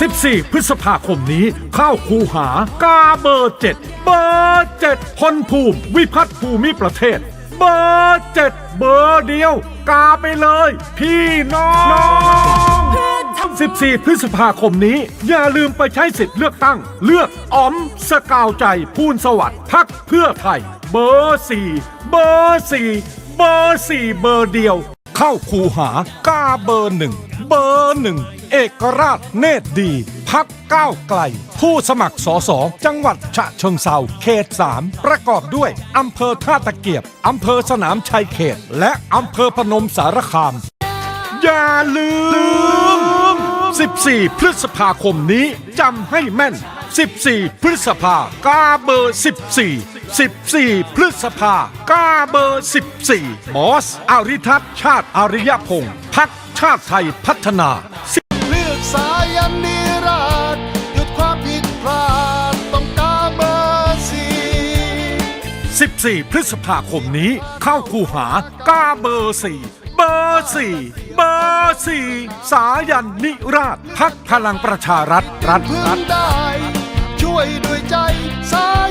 14 พฤษภาคมนี้ เข้าคูหากาเบอร์7เบอร์7พลภูมิ วิพัฒน์ภูมิประเทศ เบอร์7เบอร์เดียว กาไปเลย พี่น้อง 14 พฤษภาคมนี้ อย่าลืมไปใช้สิทธิ์เลือกตั้ง เลือกอ๋อม สกาวใจ พูนสวัสดิ์พักเพื่อไทย เบอร์4เบอร์4เบอร์4เบอร์เดียว เข้าคูหากาเบอร์หนึ่งเบอร์หนึ่งเอกราชเนตรดี พักก้าวไกล ผู้สมัครสอสอจังหวัดฉะเชิงเซาเขต3ประกอบด้วยอำเภอท่าตะเกียบอำเภอสนามชัยเขต และอำเภอพนมสารคาม อย่าลืม 14 พฤษภาคมนี้จำให้แม่น 14 พฤษภากาเบอร์ 14 14 พฤษภากาเบอร์ 14 มอส อาริทัศชาติอาริยพงศ์พักชาติไทยพัฒนา เลือกสายันนิราชหยุดความผิดพลาดต้องกาเบอร์สี่14 พฤษภาคมนี้เข้าคูหากาเบอร์ 4 เบอร์ 4 เบอร์ 4 สายันนิราชพักพลังประชารัฐรัฐพึ่รัฐ ได้ ช่วยด้วยใจสาย